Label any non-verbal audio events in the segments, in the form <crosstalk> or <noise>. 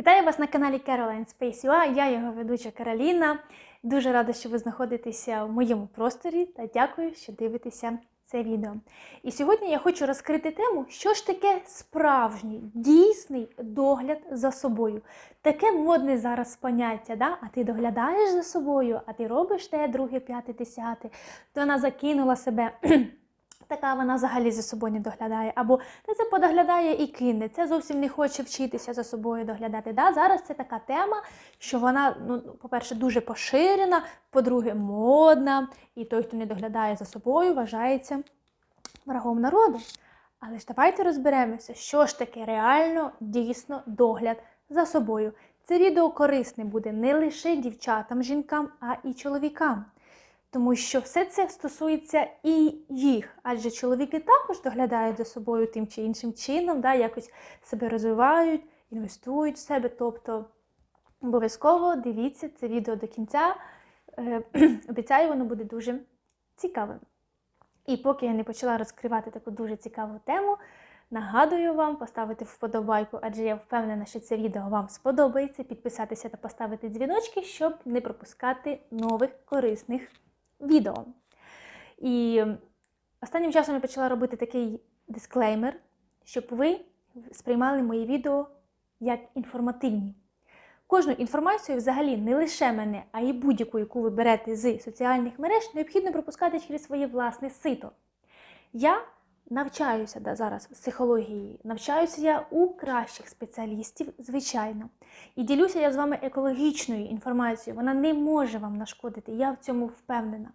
Вітаю вас на каналі Caroline Space UA. Я його ведуча Кароліна. Дуже рада, що ви знаходитеся в моєму просторі та дякую, що дивитеся це відео. І сьогодні я хочу розкрити тему, що ж таке справжній, дійсний догляд за собою. Таке модне зараз поняття, да? а ти доглядаєш за собою, а ти робиш те, друге, п'яте, десяте. То вона закинула себе. Така вона взагалі за собою не доглядає. Або та це подоглядає і кине. Це зовсім не хоче вчитися за собою доглядати. Да? Зараз це така тема, що вона, ну, по-перше, дуже поширена, по-друге, модна. І той, хто не доглядає за собою, вважається врагом народу. Але ж давайте розберемося, що ж таке реально дійсно догляд за собою. Це відео корисне буде не лише дівчатам, жінкам, а і чоловікам. Тому що все це стосується і їх, адже чоловіки також доглядають за собою тим чи іншим чином, да, якось себе розвивають, інвестують в себе. Тобто обов'язково дивіться це відео до кінця. Е, <clears throat> Обіцяю, воно буде дуже цікавим. І поки я не почала розкривати таку дуже цікаву тему, нагадую вам поставити вподобайку, адже я впевнена, що це відео вам сподобається. Підписатися та поставити дзвіночки, щоб не пропускати нових корисних відео. І останнім часом я почала робити такий дисклеймер, щоб ви сприймали мої відео як інформативні. Кожну інформацію, взагалі, не лише мене, а й будь-яку, яку ви берете з соціальних мереж, необхідно пропускати через своє власне сито. Я навчаюся да, зараз психології, навчаюся я у кращих спеціалістів, звичайно. І ділюся я з вами екологічною інформацією. Вона не може вам нашкодити, я в цьому впевнена.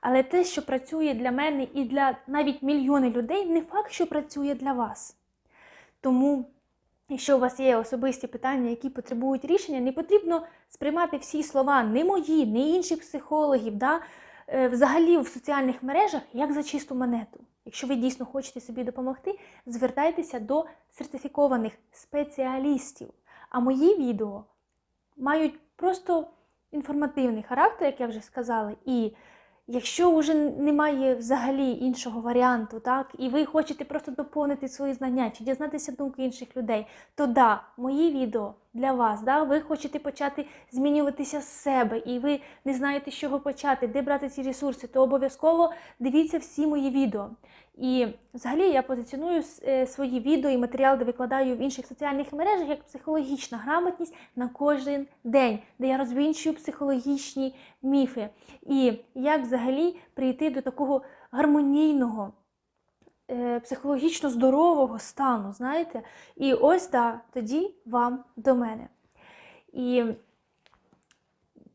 Але те, що працює для мене і для навіть мільйони людей, не факт, що працює для вас. Тому, якщо у вас є особисті питання, які потребують рішення, не потрібно сприймати всі слова не мої, не інших психологів, да, е, взагалі в соціальних мережах як за чисту монету. Якщо ви дійсно хочете собі допомогти, звертайтеся до сертифікованих спеціалістів. А мої відео мають просто інформативний характер, як я вже сказала. І якщо вже немає взагалі іншого варіанту, так, і ви хочете просто доповнити свої знання чи дізнатися думки інших людей, то да, мої відео для вас, да, ви хочете почати змінюватися з себе, і ви не знаєте, з чого почати, де брати ці ресурси, то обов'язково дивіться всі мої відео. І взагалі я позиціоную е, свої відео і матеріал, де викладаю в інших соціальних мережах як психологічна грамотність на кожен день, де я розвінчую психологічні міфи. І як взагалі прийти до такого гармонійного, психологічно здорового стану, знаєте? І ось так, тоді вам до мене. І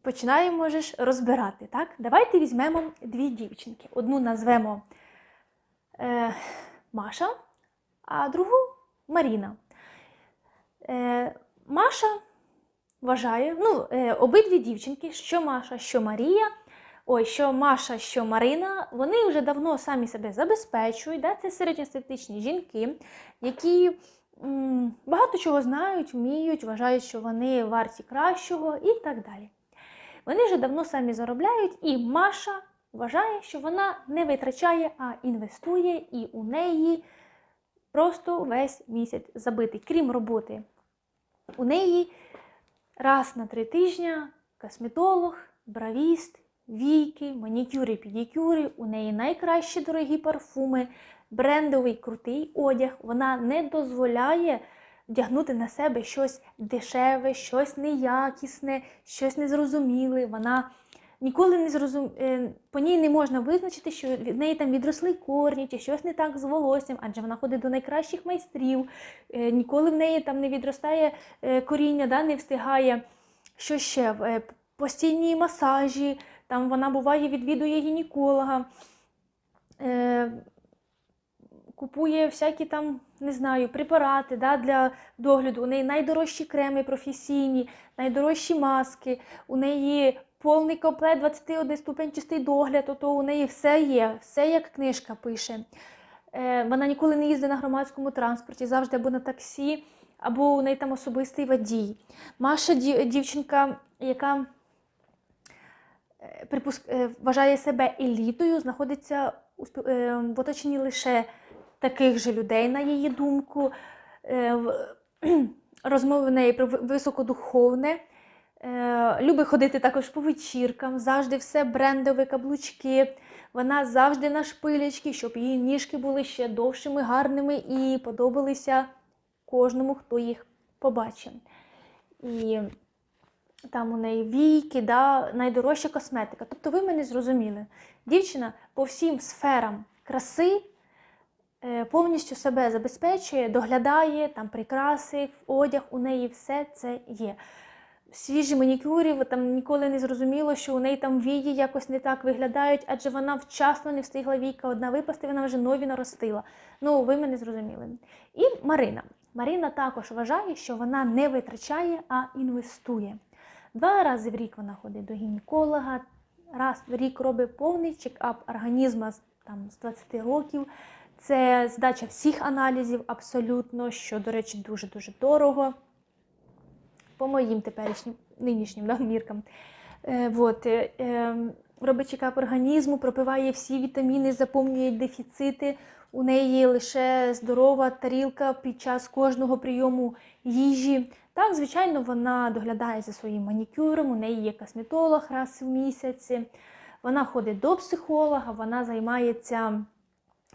починаємо ж розбирати. так? Давайте візьмемо дві дівчинки. Одну назвемо е, Маша, а другу Маріна. Е, Маша вважає, ну, е, обидві дівчинки, що Маша, що Марія, ой, що Маша, що Марина, вони вже давно самі себе забезпечують. Да? Це середньостатичні жінки, які м, багато чого знають, вміють, вважають, що вони варті кращого і так далі. Вони вже давно самі заробляють, і Маша вважає, що вона не витрачає, а інвестує, і у неї просто весь місяць забитий, крім роботи. У неї раз на три тижні косметолог, бравіст, війки, манікюри, педикюри, у неї найкращі дорогі парфуми, брендовий крутий одяг. Вона не дозволяє вдягнути на себе щось дешеве, щось неякісне, щось незрозуміле. Вона ніколи не зрозум... е, по ній не можна визначити, що від неї там відросли корні чи щось не так з волоссям, адже вона ходить до найкращих майстрів, е, ніколи в неї там не відростає е, коріння, да, не встигає. Що ще? Постійні масажі, там вона буває, відвідує гінеколога, е, купує всякі там, не знаю, препарати да, для догляду. У неї найдорожчі креми професійні, найдорожчі маски, у неї повний комплект 21 ступенчастий догляд, ото у неї все є, все як книжка пише. Е, Вона ніколи не їздить на громадському транспорті, завжди або на таксі, або у неї там особистий водій. Маша дівчинка, яка вважає себе елітою, знаходиться е, в оточенні лише таких же людей, на її думку. Е, <clears throat> розмови в неї про високодуховне. Е, любить ходити також по вечіркам, завжди все брендове, каблучки. Вона завжди на шпилечки, щоб її ніжки були ще довшими, гарними і подобалися кожному, хто їх побачив. І там у неї війки, да, найдорожча косметика. Тобто ви мене зрозуміли. Дівчина по всім сферам краси е, повністю себе забезпечує, доглядає, там прикраси, одяг, у неї все це є. Свіжі манікюри, там ніколи не зрозуміло, що у неї там вії якось не так виглядають, адже вона вчасно не встигла війка одна випасти, вона вже нові наростила. Ну, ви мене зрозуміли. І Марина. Марина також вважає, що вона не витрачає, а інвестує. Два рази в рік вона ходить до гінеколога, раз в рік робить повний чекап організму там, з 20 років. Це здача всіх аналізів абсолютно, що, до речі, дуже-дуже дорого. По моїм теперішнім нинішнім да, міркам. Е, вот, е, е, робить чекап організму, пропиває всі вітаміни, заповнює дефіцити. У неї лише здорова тарілка під час кожного прийому їжі. Так, звичайно, вона доглядає за своїм манікюром, у неї є косметолог раз в місяць. Вона ходить до психолога, вона займається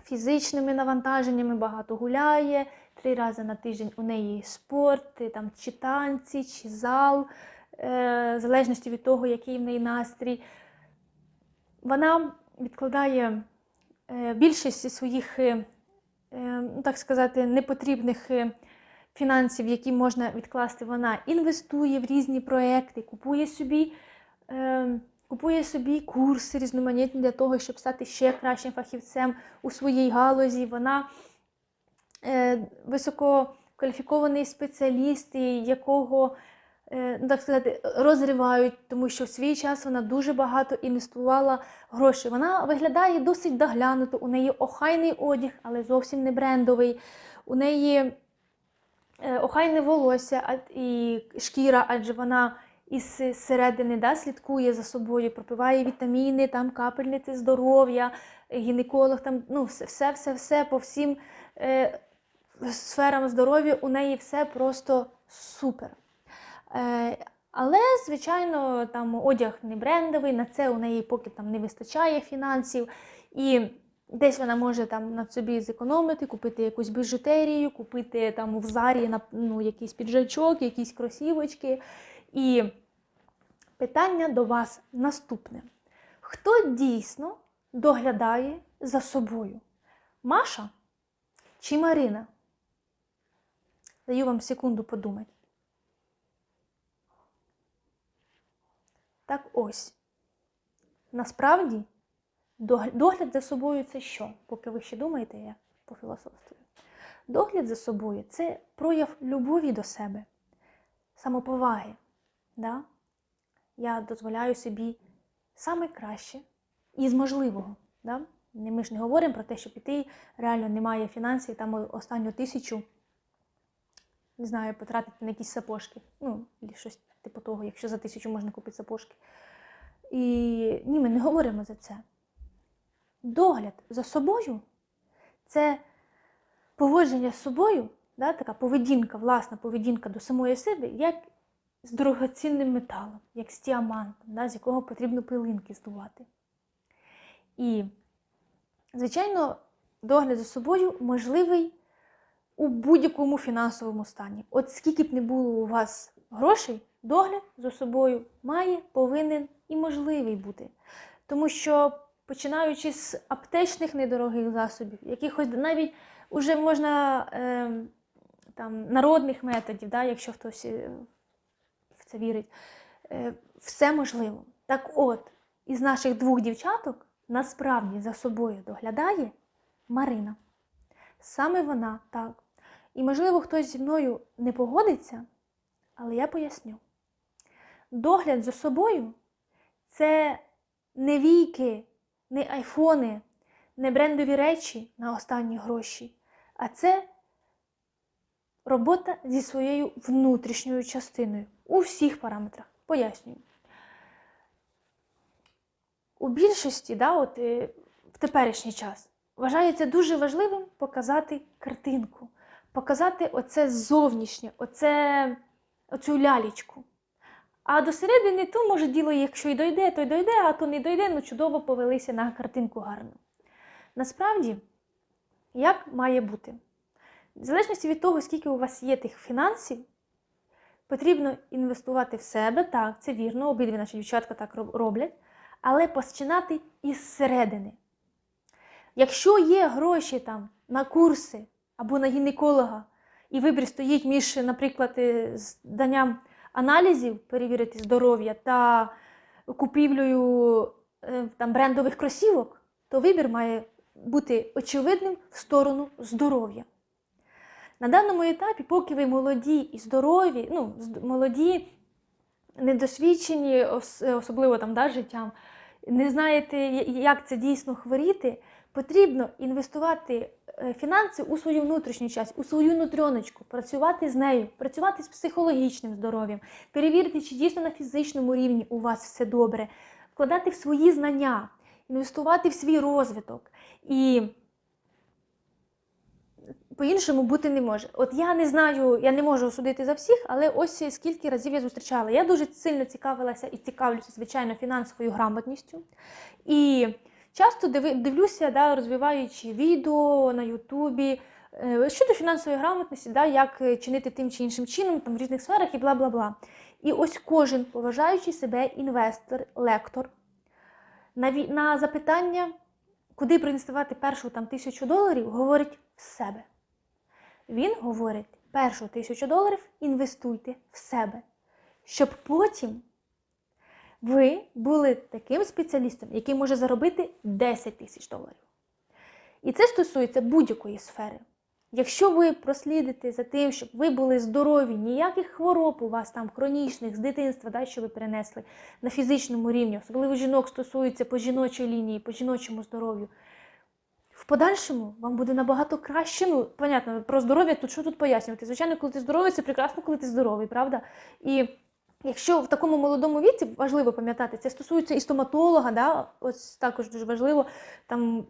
фізичними навантаженнями, багато гуляє. Три рази на тиждень у неї спорт, там, чи танці, чи зал, е, в залежності від того, який в неї настрій. Вона відкладає е, більшість своїх, е, ну, так сказати, непотрібних фінансів, які можна відкласти, вона інвестує в різні проекти, купує собі. Е, Купує собі курси різноманітні для того, щоб стати ще кращим фахівцем у своїй галузі. Вона е, висококваліфікований спеціаліст, якого е, ну, так сказати, розривають, тому що в свій час вона дуже багато інвестувала грошей. Вона виглядає досить доглянуто, у неї охайний одяг, але зовсім не брендовий. У неї е, охайне волосся і шкіра, адже вона із середини да, слідкує за собою, пропиває вітаміни, там капельниці здоров'я, гінеколог, там ну, все, все, все, все по всім е, сферам здоров'я у неї все просто супер. Е, але, звичайно, там одяг не брендовий, на це у неї поки там не вистачає фінансів. І десь вона може там на собі зекономити, купити якусь біжутерію, купити там в зарі ну, якийсь піджачок, якісь кросівочки. І питання до вас наступне: хто дійсно доглядає за собою? Маша чи Марина? Даю вам секунду подумати. Так ось. Насправді, догляд за собою це що? Поки ви ще думаєте, я пофілософствую. Догляд за собою це прояв любові до себе, самоповаги. Да? Я дозволяю собі саме краще із можливого. Да? Ми ж не говоримо про те, що піти реально немає фінансів, там останню тисячу, не знаю, потратити на якісь сапожки. Ну, щось типу того, якщо за тисячу можна купити сапожки. І ні, ми не говоримо за це. Догляд за собою це поводження з собою, да, така поведінка, власна поведінка до самої себе, як з дорогоцінним металом, як з діамантом, да, з якого потрібно пилинки здувати. І, звичайно, догляд за собою можливий у будь-якому фінансовому стані. От скільки б не було у вас грошей, догляд за собою має, повинен і можливий бути. Тому що, починаючи з аптечних недорогих засобів, якихось навіть уже можна е, там, народних методів, да, якщо хтось е, в це вірить, е, все можливо. Так от, із наших двох дівчаток насправді за собою доглядає Марина. Саме вона так. І, можливо, хтось зі мною не погодиться, але я поясню. Догляд за собою це не війки, не айфони, не брендові речі на останні гроші, а це робота зі своєю внутрішньою частиною у всіх параметрах. Пояснюю. У більшості, да, от, е, в теперішній час, вважається дуже важливим показати картинку, показати оце зовнішнє, оце, оцю лялічку. А до середини то може діло, якщо й дойде, то й дойде, а то не дойде, ну чудово повелися на картинку гарну. Насправді, як має бути? В залежності від того, скільки у вас є тих фінансів, потрібно інвестувати в себе, так, це вірно, обидві наші дівчатка так роблять, але починати із середини. Якщо є гроші там на курси або на гінеколога, і вибір стоїть між, наприклад, е, зданням аналізів, перевірити здоров'я та купівлею е, там, брендових кросівок, то вибір має бути очевидним в сторону здоров'я. На даному етапі, поки ви молоді і здорові, ну, молоді, недосвідчені, особливо там, да, життям, не знаєте, як це дійсно хворіти, потрібно інвестувати е, фінанси у свою внутрішню часть, у свою нутрьоночку, працювати з нею, працювати з психологічним здоров'ям, перевірити, чи дійсно на фізичному рівні у вас все добре, вкладати в свої знання, інвестувати в свій розвиток. І по-іншому бути не може. От я не знаю, я не можу судити за всіх, але ось скільки разів я зустрічала. Я дуже сильно цікавилася і цікавлюся, звичайно, фінансовою грамотністю. І часто дивлюся, да, розвиваючи відео на Ютубі е, щодо фінансової грамотності, да, як е, чинити тим чи іншим чином там, в різних сферах і бла бла бла. І ось кожен, поважаючий себе інвестор, лектор, на, на запитання, куди проінвестувати першу там, тисячу доларів, говорить в себе. Він говорить, першу тисячу доларів інвестуйте в себе, щоб потім ви були таким спеціалістом, який може заробити 10 тисяч доларів. І це стосується будь-якої сфери. Якщо ви прослідите за тим, щоб ви були здорові, ніяких хвороб у вас там хронічних з дитинства, да, що ви перенесли на фізичному рівні, особливо жінок стосується по жіночій лінії, по жіночому здоров'ю. В подальшому вам буде набагато краще. Ну, понятно, про здоров'я тут що тут пояснювати? Звичайно, коли ти здоровий, це прекрасно, коли ти здоровий, правда? І якщо в такому молодому віці важливо пам'ятати, це стосується і стоматолога, да? ось також дуже важливо там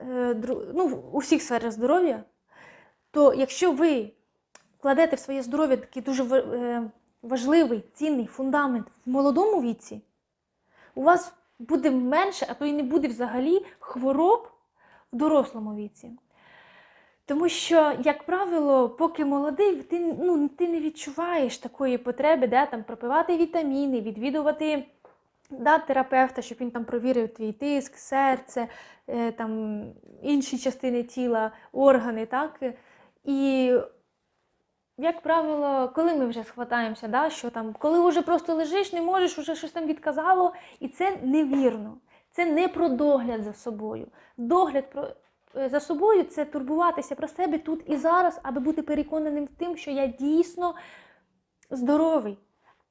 е, ну, у всіх сферах здоров'я, то якщо ви кладете в своє здоров'я такий дуже е, важливий, цінний фундамент в молодому віці, у вас буде менше, а то й не буде взагалі хвороб в дорослому віці. Тому що, як правило, поки молодий, ти, ну, ти не відчуваєш такої потреби, де, там, пропивати вітаміни, відвідувати да, терапевта, щоб він там провірив твій тиск, серце, е, там, інші частини тіла, органи. Так? І, як правило, коли ми вже схватаємося, да, що там, коли вже просто лежиш, не можеш, вже щось там відказало, і це невірно. Це не про догляд за собою. Догляд про, за собою це турбуватися про себе тут і зараз, аби бути переконаним в тим, що я дійсно здоровий,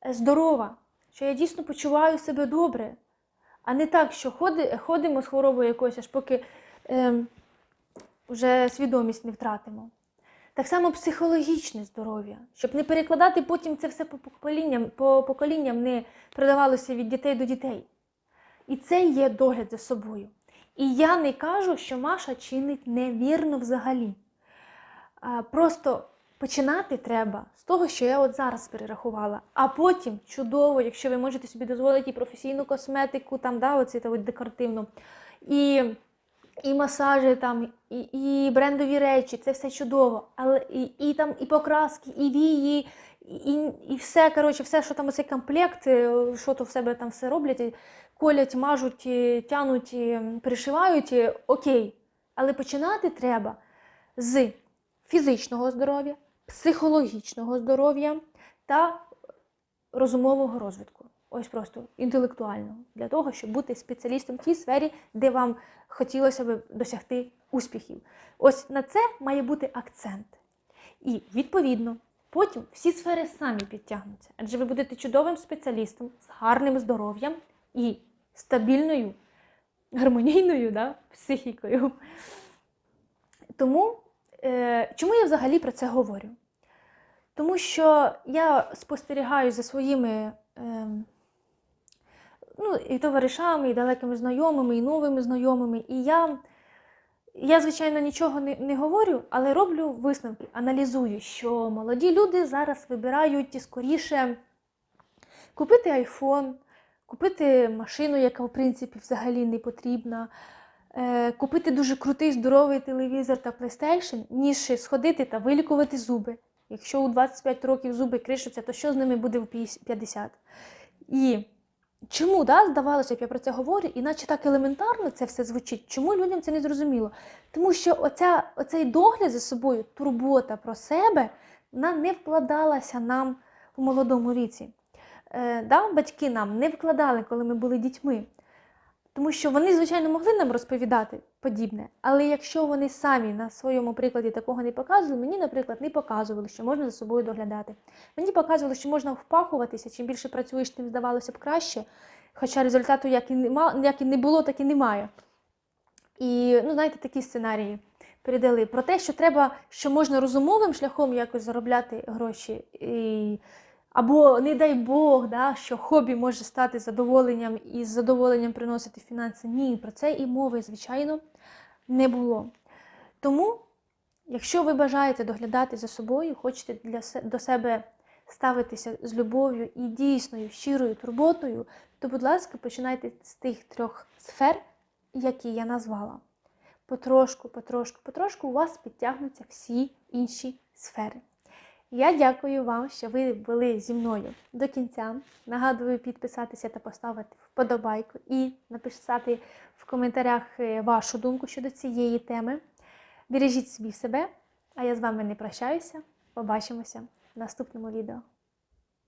е, здорова, що я дійсно почуваю себе добре. А не так, що ходимо з хворобою якоюсь, аж поки ем, вже свідомість не втратимо. Так само психологічне здоров'я, щоб не перекладати потім це все по поколінням, по поколінням не передавалося від дітей до дітей. І це є догляд за собою. І я не кажу, що Маша чинить невірно взагалі. Просто починати треба з того, що я от зараз перерахувала. А потім чудово, якщо ви можете собі дозволити і професійну косметику, там, да, оці, та, от, декоративну, і, і масажі, там, і, і брендові речі, це все чудово. Але і, і, там, і покраски, і вії, і, і все, коротше, все, що там оцей комплект, що то в себе там все роблять, колять, мажуть, тянуть, пришивають, окей. Але починати треба з фізичного здоров'я, психологічного здоров'я та розумового розвитку. Ось просто інтелектуального, для того, щоб бути спеціалістом в тій сфері, де вам хотілося б досягти успіхів. Ось на це має бути акцент. І відповідно, потім всі сфери самі підтягнуться, адже ви будете чудовим спеціалістом з гарним здоров'ям і стабільною, гармонійною да, психікою. Тому, е, чому я взагалі про це говорю? Тому що я спостерігаю за своїми е, ну, і товаришами, і далекими знайомими, і новими знайомими, і я я, звичайно, нічого не, не говорю, але роблю висновки, аналізую, що молоді люди зараз вибирають скоріше купити айфон, купити машину, яка в принципі взагалі не потрібна, е, купити дуже крутий здоровий телевізор та PlayStation, ніж сходити та вилікувати зуби. Якщо у 25 років зуби кришаться, то що з ними буде в 50? І чому, да, здавалося б, я про це говорю, і наче так елементарно це все звучить. Чому людям це не зрозуміло? Тому що оця, оцей догляд за собою, турбота про себе, вона не вкладалася нам у молодому віці. Е, да, батьки нам не вкладали, коли ми були дітьми. Тому що вони, звичайно, могли нам розповідати подібне, але якщо вони самі на своєму прикладі такого не показували, мені, наприклад, не показували, що можна за собою доглядати. Мені показували, що можна впахуватися, чим більше працюєш, тим здавалося б краще. Хоча результату як і, нема, як і не було, так і немає. І, ну, знаєте, такі сценарії передали про те, що треба, що можна розумовим шляхом якось заробляти гроші. І... Або, не дай Бог, да, що хобі може стати задоволенням і з задоволенням приносити фінанси. Ні, про це і мови, звичайно, не було. Тому, якщо ви бажаєте доглядати за собою, хочете для, до себе ставитися з любов'ю і дійсною щирою турботою, то, будь ласка, починайте з тих трьох сфер, які я назвала. Потрошку, потрошку, потрошку у вас підтягнуться всі інші сфери. Я дякую вам, що ви були зі мною до кінця. Нагадую підписатися та поставити вподобайку і написати в коментарях е, вашу думку щодо цієї теми. Бережіть собі себе, а я з вами не прощаюся. Побачимося в наступному відео.